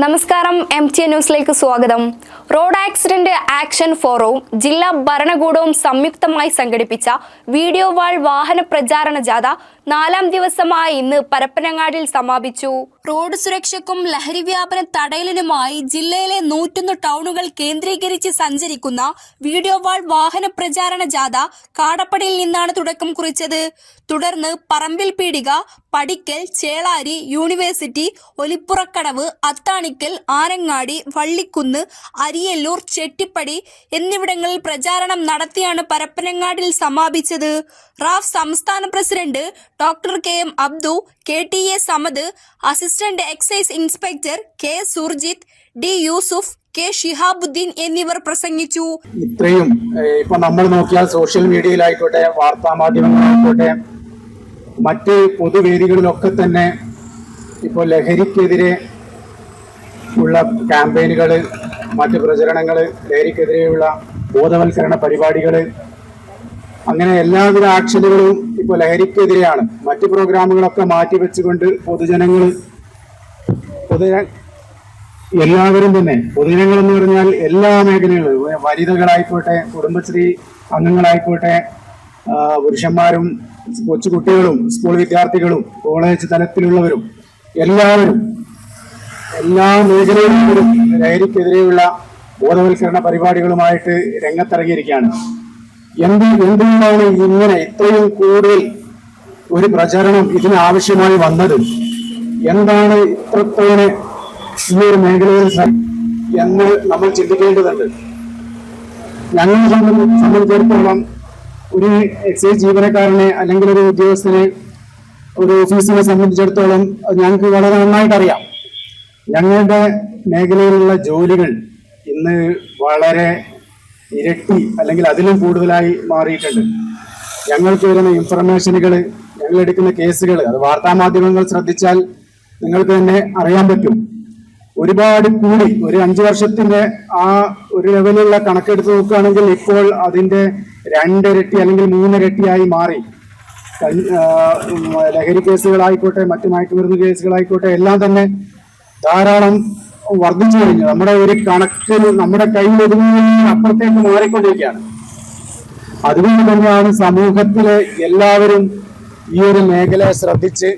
നമസ്കാരം M T ന്യൂസിലേക്ക് സ്വാഗതം. റോഡ് ആക്സിഡന്റ് ആക്ഷൻ ഫോറവും ജില്ലാ ഭരണകൂടവും സംയുക്തമായി സംഘടിപ്പിച്ച വീഡിയോ വാൾ വാഹന പ്രചാരണ ജാഥ നാലാം ദിവസമായ ഇന്ന് പരപ്പനങ്ങാടിൽ സമാപിച്ചു. റോഡ് സുരക്ഷയ്ക്കും ലഹരി വ്യാപന തടയലിനുമായി ജില്ലയിലെ നൂറ്റൊന്ന് ടൗണുകൾ കേന്ദ്രീകരിച്ച് സഞ്ചരിക്കുന്ന വീഡിയോ വാൾ വാഹന പ്രചാരണ ജാഥ കാടപ്പടിയിൽ നിന്നാണ് തുടക്കം കുറിച്ചത്. തുടർന്ന് പറമ്പിൽ പീടിക പടിക്കൽ ചേളാരി യൂണിവേഴ്സിറ്റി ഒലിപ്പുറക്കടവ് അത്താണിക്കൽ ആരങ്ങാടി വള്ളിക്കുന്ന് അരിയല്ലൂർ ചെട്ടിപ്പടി എന്നിവിടങ്ങളിൽ പ്രചാരണം നടത്തിയാണ് പരപ്പനങ്ങാടിൽ സമാപിച്ചത്. റാഫ് സംസ്ഥാന president doctor K M Abdu K T A Samad assistant excise inspector K Surjith D Yusuf K Shihabuddeen എന്നിവർ പ്രസംഗിച്ചു. ഇത്രയും ഇപ്പൊ നമ്മൾ നോക്കിയാൽ സോഷ്യൽ മീഡിയയിലായിക്കോട്ടെ വാർത്താ മാധ്യമങ്ങളായിക്കോട്ടെ മറ്റ് പൊതുവേദികളിലൊക്കെ തന്നെ ഇപ്പോൾ ലഹരിക്കെതിരെ ഉള്ള ക്യാമ്പയിനുകൾ മറ്റ് പ്രചരണങ്ങൾ ലഹരിക്കെതിരെയുള്ള ബോധവൽക്കരണ പരിപാടികൾ അങ്ങനെ എല്ലാവിധ ആക്ഷനുകളും ഇപ്പോൾ ലഹരിക്കെതിരെയാണ്. മറ്റു പ്രോഗ്രാമുകളൊക്കെ മാറ്റിവെച്ചുകൊണ്ട് പൊതുജനങ്ങൾ പൊതുജന എല്ലാവരും തന്നെ പൊതുജനങ്ങൾ എന്ന് പറഞ്ഞാൽ എല്ലാ മേഖലകളും വനിതകളായിക്കോട്ടെ കുടുംബശ്രീ അംഗങ്ങളായിക്കോട്ടെ പുരുഷന്മാരും കൊച്ചുകുട്ടികളും സ്കൂൾ വിദ്യാർത്ഥികളും കോളേജ് തലത്തിലുള്ളവരും എല്ലാവരും എല്ലാ മേഖലയിലും ലഹരിക്കെതിരെയുള്ള ബോധവൽക്കരണ പരിപാടികളുമായിട്ട് രംഗത്തിറങ്ങിയിരിക്കുകയാണ്. എന്ത് എന്തുകൊണ്ടാണ് ഇങ്ങനെ ഇത്രയും കൂടുതൽ ഒരു പ്രചരണം ഇതിന് ആവശ്യമായി വന്നത്? എന്താണ് ഇത്രത്തോനെ ഈ ഒരു മേഖലയിൽ എന്ന് നമ്മൾ ചിന്തിക്കേണ്ടതുണ്ട്. ഞങ്ങളെ സംബന്ധി- സംബന്ധിച്ചിടത്തോളം ഒരു എക്സൈസ് ജീവനക്കാരനെ അല്ലെങ്കിൽ ഒരു ഉദ്യോഗസ്ഥനെ ഒരു ഓഫീസിനെ സംബന്ധിച്ചിടത്തോളം ഞങ്ങൾക്ക് വളരെ നന്നായിട്ട് അറിയാം ഞങ്ങളുടെ മേഖലയിലുള്ള ജോലികൾ ഇന്ന് വളരെ ഇരട്ടി അല്ലെങ്കിൽ അതിലും കൂടുതലായി മാറിയിട്ടുണ്ട്. ഞങ്ങൾക്ക് വരുന്ന ഇൻഫർമേഷനുകൾ ഞങ്ങൾ എടുക്കുന്ന കേസുകൾ അത് വാർത്താ മാധ്യമങ്ങൾ ശ്രദ്ധിച്ചാൽ നിങ്ങൾക്ക് തന്നെ അറിയാൻ പറ്റും. ഒരുപാട് കൂടി ഒരു അഞ്ചു വർഷത്തിന്റെ ആ ഒരു ലെവലിലുള്ള കണക്കെടുത്ത് നോക്കുകയാണെങ്കിൽ ഇപ്പോൾ അതിന്റെ രണ്ടിരട്ടി അല്ലെങ്കിൽ മൂന്നിരട്ടിയായി മാറി. ലഹരി കേസുകളായിക്കോട്ടെ മറ്റു മയക്കുമരുന്ന് കേസുകളായിക്കോട്ടെ എല്ലാം തന്നെ ധാരാളം വർദ്ധിച്ചു കഴിഞ്ഞു. നമ്മുടെ ഒരു കണക്കിൽ നമ്മുടെ കയ്യിൽ ഒതുങ്ങുന്നതിന് അപ്പുറത്തേക്ക് മാറിക്കൊണ്ടിരിക്കുകയാണ്. അതുകൊണ്ട് തന്നെയാണ് സമൂഹത്തിലെ എല്ലാവരും ഈ ഒരു മേഖല ശ്രദ്ധിച്ച്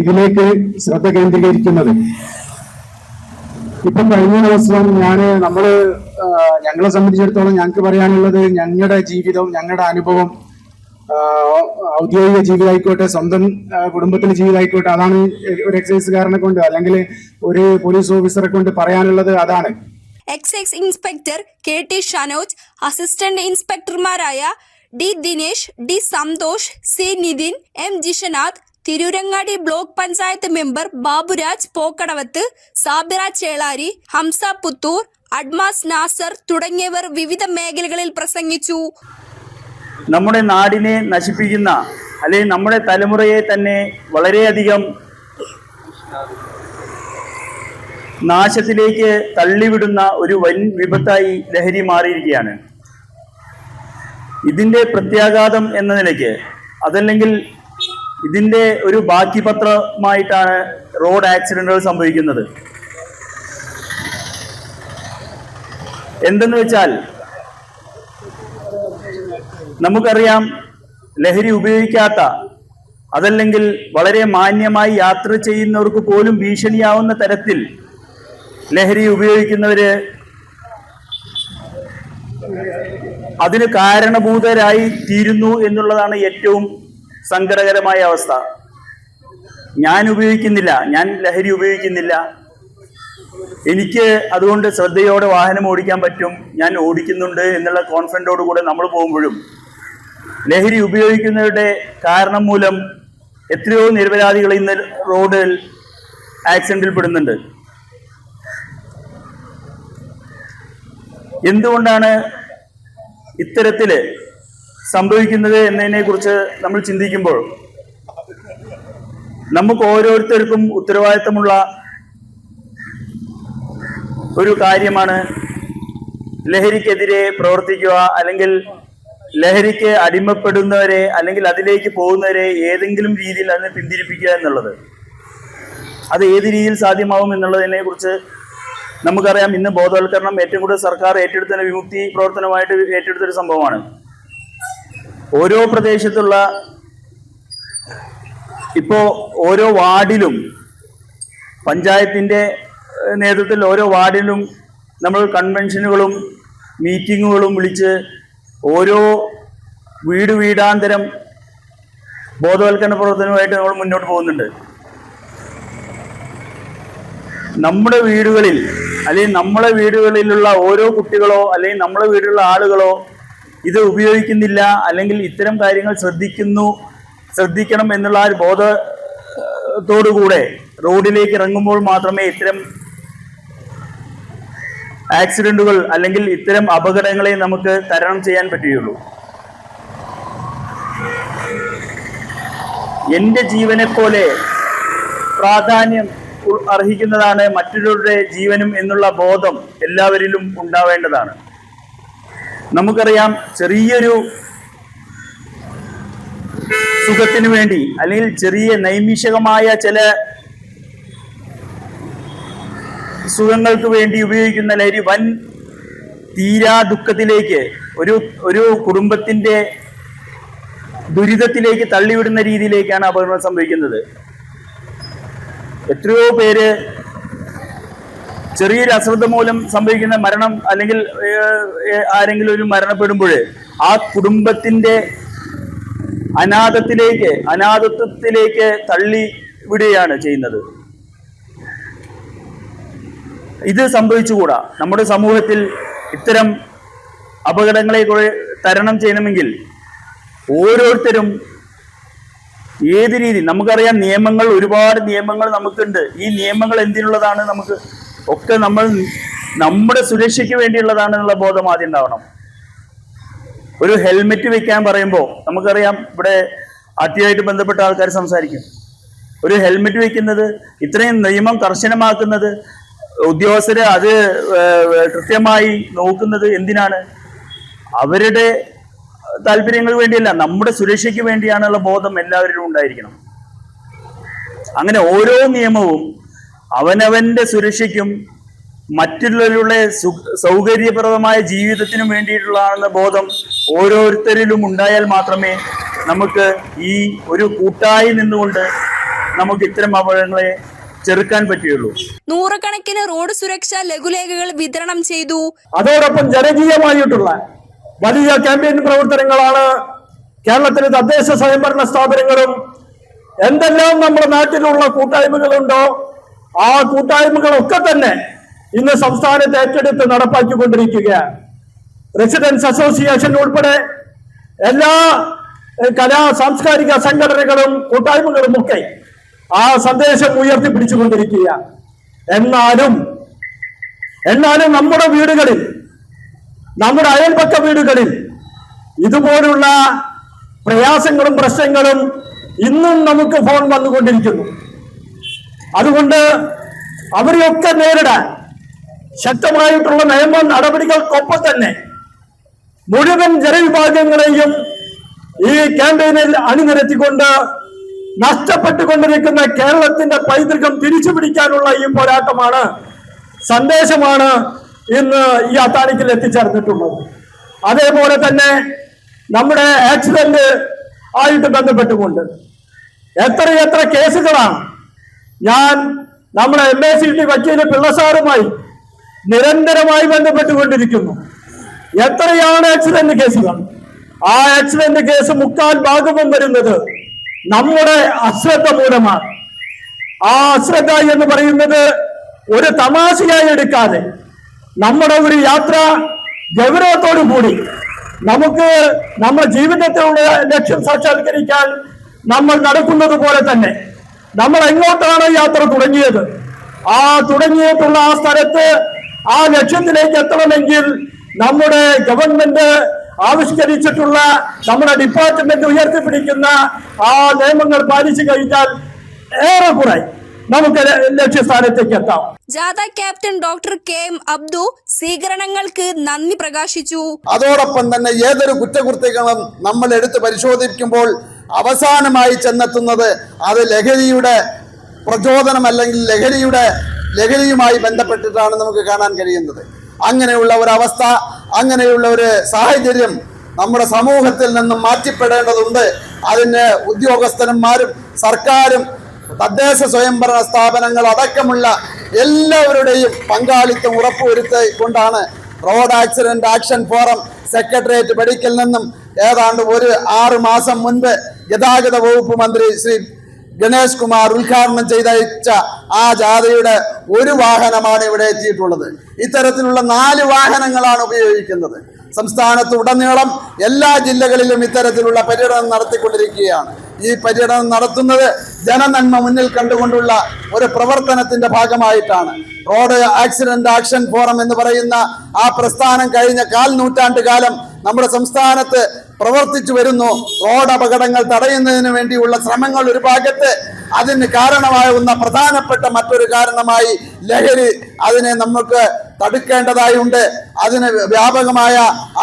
ഇതിലേക്ക് ശ്രദ്ധ കേന്ദ്രീകരിക്കുന്നത്. ഇപ്പൊ കഴിഞ്ഞ ദിവസം ഞാൻ നമ്മൾ ഞങ്ങളെ സംബന്ധിച്ചിടത്തോളം ഞങ്ങൾക്ക് പറയാനുള്ളത് ഞങ്ങളുടെ ജീവിതവും ഞങ്ങളുടെ അനുഭവം ഔദ്യോഗിക ജീവിതമായിക്കോട്ടെ സ്വന്തം കുടുംബത്തിലെ ജീവിതമായിക്കോട്ടെ അതാണ് ഒരു എക്സൈസുകാരനെ കൊണ്ട് അല്ലെങ്കിൽ ഒരു പോലീസ് ഓഫീസറെ കൊണ്ട് പറയാനുള്ളത് അതാണ്. Excise inspector K T Shanoj assistant ഇൻസ്പെക്ടർമാരായ D Dinesh D Santhosh C Nithin M Jishanath Tirurangadi block panchayat member Baburaj Pokkadavath Sabira Chelari Hamsa Puthur Admas Nasar തുടങ്ങിയവർ വിവിധ മേഖലകളിൽ പ്രസംഗിച്ചു. നമ്മുടെ നാടിനെ നശിപ്പിക്കുന്ന അല്ലെങ്കിൽ നമ്മുടെ തലമുറയെ തന്നെ വളരെയധികം നാശത്തിലേക്ക് തള്ളിവിടുന്ന ഒരു വൻ വിപത്തായി ലഹരി മാറിയിരിക്കുകയാണ്. ഇതിന്റെ പ്രത്യാഘാതം എന്ന നിലയ്ക്ക് അതല്ലെങ്കിൽ ഇതിന്റെ ഒരു ബാക്കി പത്രമായിട്ടാണ് റോഡ് ആക്സിഡന്റുകൾ സംഭവിക്കുന്നത്. എന്തെന്ന് വെച്ചാൽ നമുക്കറിയാം ലഹരി ഉപയോഗിക്കാത്ത അതല്ലെങ്കിൽ വളരെ മാന്യമായി യാത്ര ചെയ്യുന്നവർക്ക് പോലും ഭീഷണിയാവുന്ന തരത്തിൽ ലഹരി ഉപയോഗിക്കുന്നവര് അതിന് കാരണഭൂതരായി തീരുന്നു എന്നുള്ളതാണ് ഏറ്റവും സങ്കടകരമായ അവസ്ഥ. ഞാൻ ഉപയോഗിക്കുന്നില്ല ഞാൻ ലഹരി ഉപയോഗിക്കുന്നില്ല. എനിക്ക് അതുകൊണ്ട് ശ്രദ്ധയോടെ വാഹനം ഓടിക്കാൻ പറ്റും ഞാൻ ഓടിക്കുന്നുണ്ട് എന്നുള്ള കോൺഫിഡന്റോടുകൂടെ നമ്മൾ പോകുമ്പോഴും ലഹരി ഉപയോഗിക്കുന്നവരുടെ കാരണം മൂലം എത്രയോ നിരപരാധികൾ ഇന്ന് റോഡിൽ ആക്സിഡന്റിൽ പെടുന്നുണ്ട്. എന്തുകൊണ്ടാണ് ഇത്തരത്തിൽ സംഭവിക്കുന്നത് എന്നതിനെ കുറിച്ച് നമ്മൾ ചിന്തിക്കുമ്പോൾ നമുക്ക് ഓരോരുത്തർക്കും ഉത്തരവാദിത്തമുള്ള ഒരു കാര്യമാണ് ലഹരിക്കെതിരെ പ്രവർത്തിക്കുക അല്ലെങ്കിൽ ലഹരിക്ക് അടിമപ്പെടുന്നവരെ അല്ലെങ്കിൽ അതിലേക്ക് പോകുന്നവരെ ഏതെങ്കിലും രീതിയിൽ അതിനെ പിന്തിരിപ്പിക്കുക എന്നുള്ളത്. അത് ഏത് രീതിയിൽ സാധ്യമാവും എന്നുള്ളതിനെ കുറിച്ച് നമുക്കറിയാം. ഇന്ന് ബോധവൽക്കരണം ഏറ്റവും കൂടുതൽ സർക്കാർ ഏറ്റെടുത്ത വിമുക്തി പ്രവർത്തനമായിട്ട് ഏറ്റെടുത്തൊരു സംഭവമാണ്. ഓരോ പ്രദേശത്തുള്ള ഇപ്പോ ഓരോ വാർഡിലും പഞ്ചായത്തിന്റെ നേതൃത്വത്തിൽ ഓരോ വാർഡിലും നമ്മൾ കൺവെൻഷനുകളും മീറ്റിങ്ങുകളും വിളിച്ച് ഓരോ വീട് വീടാന്തരം ബോധവൽക്കരണ പ്രവർത്തനവുമായിട്ട് നമ്മൾ മുന്നോട്ട് പോകുന്നുണ്ട്. നമ്മുടെ വീടുകളിൽ അല്ലെങ്കിൽ നമ്മളെ വീടുകളിലുള്ള ഓരോ കുട്ടികളോ അല്ലെങ്കിൽ നമ്മളെ വീടുകളിലുള്ള ആളുകളോ ഇത് ഉപയോഗിക്കുന്നില്ല അല്ലെങ്കിൽ ഇത്തരം കാര്യങ്ങൾ ശ്രദ്ധിക്കുന്നു ശ്രദ്ധിക്കണം എന്നുള്ള ആ ഒരു ബോധത്തോടുകൂടെ റോഡിലേക്ക് ഇറങ്ങുമ്പോൾ മാത്രമേ ഇത്തരം ആക്സിഡന്റുകൾ അല്ലെങ്കിൽ ഇത്തരം അപകടങ്ങളെ നമുക്ക് തരണം ചെയ്യാൻ പറ്റുകയുള്ളൂ. എന്റെ ജീവനെ പോലെ പ്രാധാന്യം അർഹിക്കുന്നതാണ് മറ്റുള്ളവരുടെ ജീവനും എന്നുള്ള ബോധം എല്ലാവരിലും ഉണ്ടാവേണ്ടതാണ്. നമുക്കറിയാം ചെറിയൊരു സുഖത്തിന് വേണ്ടി അല്ലെങ്കിൽ ചെറിയ നൈമിഷകമായ ചില സുഖങ്ങൾക്ക് വേണ്ടി ഉപയോഗിക്കുന്ന ലഹരി വൻ തീരാ ദുഃഖത്തിലേക്ക് ഒരു ഒരു കുടുംബത്തിന്റെ ദുരിതത്തിലേക്ക് തള്ളിവിടുന്ന രീതിയിലേക്കാണ് അപകടം സംഭവിക്കുന്നത്. എത്രയോ പേര് ചെറിയൊരു അശ്രദ്ധ മൂലം സംഭവിക്കുന്ന മരണം അല്ലെങ്കിൽ ആരെങ്കിലും ഒരു മരണപ്പെടുമ്പോൾ ആ കുടുംബത്തിന്റെ അനാഥത്തിലേക്ക് അനാഥത്വത്തിലേക്ക് തള്ളി വിടുകയാണ് ചെയ്യുന്നത്. ഇത് സംഭവിച്ചുകൂടാ. നമ്മുടെ സമൂഹത്തിൽ ഇത്തരം അപകടങ്ങളെ തരണം ചെയ്യണമെങ്കിൽ ഓരോരുത്തരും ഏത് രീതി നമുക്കറിയാം നിയമങ്ങൾ ഒരുപാട് നിയമങ്ങൾ നമുക്കുണ്ട്. ഈ നിയമങ്ങൾ എന്തിനുള്ളതാണ് നമുക്ക് ഒക്കെ നമ്മൾ നമ്മുടെ സുരക്ഷയ്ക്ക് വേണ്ടിയുള്ളതാണെന്നുള്ള ബോധം ആദ്യം ഉണ്ടാവണം. ഒരു ഹെൽമെറ്റ് വെക്കാൻ പറയുമ്പോൾ നമുക്കറിയാം ഇവിടെ ആദ്യമായിട്ട് ബന്ധപ്പെട്ട ആൾക്കാർ സംസാരിക്കും. ഒരു ഹെൽമെറ്റ് വെക്കുന്നത് ഇത്രയും നിയമം കർശനമാക്കുന്നത് ഉദ്യോഗസ്ഥര് അത് കൃത്യമായി നോക്കുന്നത് എന്തിനാണ്? അവരുടെ താല്പര്യങ്ങൾക്ക് വേണ്ടിയല്ല നമ്മുടെ സുരക്ഷയ്ക്ക് വേണ്ടിയാണുള്ള ബോധം എല്ലാവരിലും ഉണ്ടായിരിക്കണം. അങ്ങനെ ഓരോ നിയമവും അവനവന്റെ സുരക്ഷയ്ക്കും മറ്റുള്ളവരുടെ സൗകര്യപ്രദമായ ജീവിതത്തിനും വേണ്ടിയിട്ടുള്ളതാണെന്ന ബോധം ഓരോരുത്തരിലും ഉണ്ടായാൽ മാത്രമേ നമുക്ക് ഈ ഒരു കൂട്ടായി നിന്നുകൊണ്ട് നമുക്ക് ഇത്തരം അപകടങ്ങളെ ചെറുക്കാൻ പറ്റുകയുള്ളൂ നൂറുകണക്കിന് റോഡ് സുരക്ഷാ ലഘുലേഖകൾ വിതരണം ചെയ്തു. അതോടൊപ്പം ജനകീയമായിട്ടുള്ള വലിയ ക്യാമ്പയിൻ പ്രവർത്തനങ്ങളാണ് കേരളത്തിലെ തദ്ദേശ സ്വയംഭരണ സ്ഥാപനങ്ങളും എന്തെല്ലാം നമ്മുടെ നാട്ടിലുള്ള കൂട്ടായ്മകളുണ്ടോ ആ കൂട്ടായ്മകളൊക്കെ തന്നെ ഇന്ന് സംസ്ഥാനത്ത് ഏറ്റെടുത്ത് നടപ്പാക്കിക്കൊണ്ടിരിക്കുകയാണ്. റെസിഡൻസ് അസോസിയേഷൻ ഉൾപ്പെടെ എല്ലാ കലാ സാംസ്കാരിക സംഘടനകളും കൂട്ടായ്മകളും ഒക്കെ ആ സന്ദേശം ഉയർത്തിപ്പിടിച്ചുകൊണ്ടിരിക്കുക എന്നാലും എന്നാലും നമ്മുടെ വീടുകളിൽ നമ്മുടെ അയൽപക്ക വീടുകളിൽ ഇതുപോലുള്ള പ്രയാസങ്ങളും പ്രശ്നങ്ങളും ഇന്നും നമുക്ക് ഫോൺ വന്നുകൊണ്ടിരിക്കുന്നു. അതുകൊണ്ട് അവരെയൊക്കെ നേരിടാൻ ശക്തമായിട്ടുള്ള നിയമ നടപടികൾക്കൊപ്പം തന്നെ മുഴുവൻ ജനവിഭാഗങ്ങളെയും ഈ ക്യാമ്പയിനിൽ അണിനിരത്തിക്കൊണ്ട് നഷ്ടപ്പെട്ടുകൊണ്ടിരിക്കുന്ന കേരളത്തിന്റെ പൈതൃകം തിരിച്ചു പിടിക്കാനുള്ള ഈ പോരാട്ടമാണ് സന്ദേശമാണ് ഇന്ന് ഈ അത്താണിക്കിൽ എത്തിച്ചേർന്നിട്ടുള്ളത്. അതേപോലെ തന്നെ നമ്മുടെ ആക്സിഡന്റ് ആയിട്ട് ബന്ധപ്പെട്ടുകൊണ്ട് എത്രയെത്ര കേസുകളാണ് ഞാൻ നമ്മുടെ എം എ സി ടി വക്കീൽ പിള്ളസാറുമായി നിരന്തരമായി ബന്ധപ്പെട്ടുകൊണ്ടിരിക്കുന്നു. എത്രയാണ് ആക്സിഡന്റ് കേസുകൾ? ആ ആക്സിഡന്റ് കേസ് മുക്കാൽ ഭാഗവും വരുന്നത് നമ്മുടെ അശ്രദ്ധ മൂലമാണ്. ആ അശ്രദ്ധ എന്ന് പറയുന്നത് ഒരു തമാശയായി എടുക്കാതെ നമ്മുടെ ഒരു യാത്ര ഗൗരവത്തോടു കൂടി നമുക്ക് നമ്മുടെ ജീവിതത്തിലുള്ള ലക്ഷ്യം സാക്ഷാത്കരിക്കാൻ നമ്മൾ നടക്കുന്നത് പോലെ തന്നെ നമ്മൾ എങ്ങോട്ടാണ് യാത്ര തുടങ്ങിയത്? ആ തുടങ്ങിയിട്ടുള്ള ആ സ്ഥലത്ത് ആ ലക്ഷ്യത്തിലേക്ക് എത്തണമെങ്കിൽ നമ്മുടെ ഗവൺമെന്റ് ആവിഷ്കരിച്ചിട്ടുള്ള നമ്മുടെ ഡിപ്പാർട്ട്മെന്റ് ഉയർത്തിപ്പിടിക്കുന്ന ആ നിയമങ്ങൾ പാലിച്ചു കഴിഞ്ഞാൽ ഏറെക്കുറെ നമുക്ക് ലക്ഷ്യസ്ഥാനത്തേക്ക് എത്താം. ജാഥ captain doctor K M Abdu സ്വീകരണങ്ങൾക്ക് നന്ദി പ്രകാശിച്ചു. അതോടൊപ്പം തന്നെ ഏതൊരു കുറ്റകൃത്യങ്ങളും നമ്മൾ എടുത്ത് പരിശോധിക്കുമ്പോൾ അവസാനമായി ചെന്നെത്തുന്നത് അത് ലഹരിയുടെ പ്രചോദനം അല്ലെങ്കിൽ ലഹരിയുടെ ലഹരിയുമായി ബന്ധപ്പെട്ടിട്ടാണ് നമുക്ക് കാണാൻ കഴിയുന്നത്. അങ്ങനെയുള്ള ഒരവസ്ഥ അവസ്ഥ അങ്ങനെയുള്ള ഒരു സാഹചര്യം നമ്മുടെ സമൂഹത്തിൽ നിന്നും മാറ്റിപ്പെടേണ്ടതുണ്ട്. അതിന് ഉദ്യോഗസ്ഥന്മാരും സർക്കാരും തദ്ദേശ സ്വയംഭരണ സ്ഥാപനങ്ങൾ അടക്കമുള്ള എല്ലാവരുടെയും പങ്കാളിത്തം ഉറപ്പുവരുത്തിക്കൊണ്ടാണ് road accident action forum secretariat medical നിന്നും ഏതാണ്ട് ഒരു ആറ് മാസം മുൻപ് ഗതാഗത വകുപ്പ് മന്ത്രി ശ്രീ ഗണേഷ് കുമാർ ഉദ്ഘാടനം ചെയ്തയച്ച ആ ജാഥയുടെ ഒരു വാഹനമാണ് ഇവിടെ എത്തിയിട്ടുള്ളത്. ഇത്തരത്തിലുള്ള നാല് വാഹനങ്ങളാണ് ഉപയോഗിക്കുന്നത്. സംസ്ഥാനത്ത് ഉടനീളം എല്ലാ ജില്ലകളിലും ഇത്തരത്തിലുള്ള പര്യടനം നടത്തിക്കൊണ്ടിരിക്കുകയാണ്. ഈ പര്യടനം നടത്തുന്നത് ജനനന്മ മുന്നിൽ കണ്ടുകൊണ്ടുള്ള ഒരു പ്രവർത്തനത്തിന്റെ ഭാഗമായിട്ടാണ്. റോഡ് ആക്സിഡന്റ് ആക്ഷൻ ഫോറം എന്ന് പറയുന്ന ആ പ്രസ്ഥാനം കഴിഞ്ഞ കാൽ നൂറ്റാണ്ട് കാലം നമ്മുടെ സംസ്ഥാനത്ത് പ്രവർത്തിച്ചു വരുന്നു. റോഡ് അപകടങ്ങൾ തടയുന്നതിന് വേണ്ടിയുള്ള ശ്രമങ്ങൾ ഒരു ഭാഗത്ത് അതിന് കാരണമാകുന്ന പ്രധാനപ്പെട്ട മറ്റൊരു കാരണമായി ലഹരി അതിനെ നമുക്ക് തടുക്കേണ്ടതായുണ്ട് അതിന് വ്യാപകമായ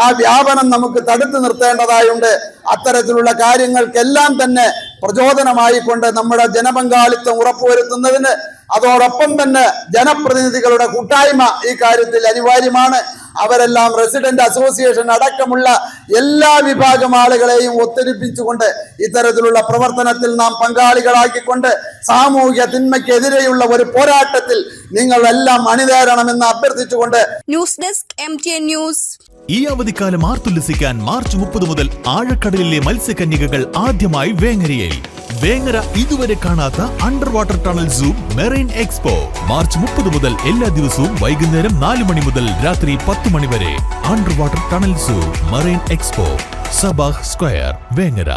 ആ വ്യാപനം നമുക്ക് തടുത്തു നിർത്തേണ്ടതായുണ്ട് അത്തരത്തിലുള്ള കാര്യങ്ങൾക്കെല്ലാം തന്നെ പ്രചോദനമായി കൊണ്ട് നമ്മുടെ ജനപങ്കാളിത്തം ഉറപ്പുവരുത്തുന്നതിന് അതോടൊപ്പം തന്നെ ജനപ്രതിനിധികളുടെ കൂട്ടായ്മ ഈ കാര്യത്തിൽ അനിവാര്യമാണ്. അവരെല്ലാം റെസിഡന്റ് അസോസിയേഷൻ അടക്കമുള്ള എല്ലാ വിഭാഗം ആളുകളെയും ഒത്തൊരുപ്പിച്ചുകൊണ്ട് ഇത്തരത്തിലുള്ള പ്രവർത്തനത്തിൽ നാം പങ്കാളികളാക്കിക്കൊണ്ട് സാമൂഹ്യ തിന്മയ്ക്കെതിരെയുള്ള ഒരു പോരാട്ടത്തിൽ നിങ്ങൾ അണിനേരണമെന്ന് അണിതേരണമെന്ന് അഭ്യർത്ഥിച്ചുകൊണ്ട് news desk M T N news ഈ അവധിക്കാലം ആർത്തുല്ലസിക്കാൻ മാർച്ച് മുപ്പത് മുതൽ ആഴക്കടലിലെ മത്സ്യകന്യകകൾ ആദ്യമായി വേങ്ങരയിൽ. വേങ്ങര ഇതുവരെ കാണാത്ത under water tunnel zoo marine expo March മുപ്പത് മുതൽ എല്ലാ ദിവസവും വൈകുന്നേരം നാല് മണി മുതൽ രാത്രി പത്ത് മണി വരെ under water tunnel zoo marine expo Sabah square Vengara.